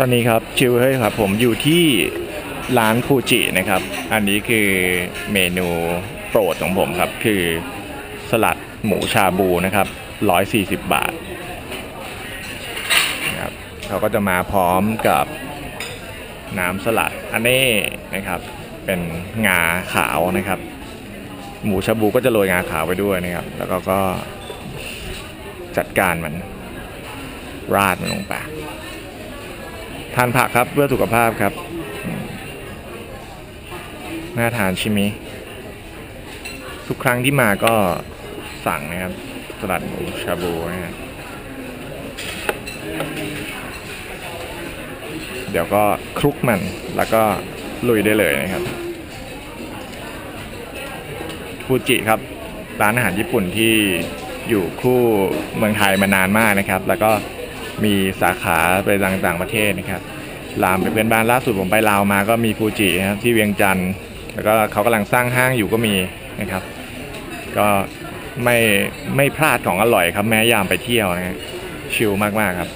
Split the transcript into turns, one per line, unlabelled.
ตอนนี้ครับชิวเฮ้ยครับผมอยู่ที่ร้านฟูจินะครับ อันนี้คือเมนูโปรดของผมครับ คือสลัดหมูชาบูนะครับ 140 บาทนะครับเขาก็จะมาพร้อมกับน้ำสลัดอันนี้นะครับเป็นงาขาวนะครับ หมูชาบูก็จะโรยงาขาวไปด้วยนะครับ แล้วก็ก็จัดการมันราดมันลงไป ทานผักครับเพื่อสุขภาพครับ น่าทานช่ไหมทุกครั้งที่มาก็สั่งนะครับ สลัดหมูชาบูนะฮะเดี๋ยวก็คลุกมันแล้วก็ลุยได้เลยนะครับฟูจิครับร้านอาหารญี่ปุ่นที่อยู่คู่เมืองไทยมานานมากนะครับ แล้วก็มีสาขาไปต่างๆประเทศนะครับ ลามไปเป็นบ้านล่าสุดผมไปลาวมาก็มีฟูจินะครับที่เวียงจันทร์แล้วก็เขากำลังสร้างห้างอยู่ก็มีนะครับ ก็ไม่ไม่พลาดของอร่อยครับแม้ยามไปเที่ยวนะฮะชิลมากๆครับ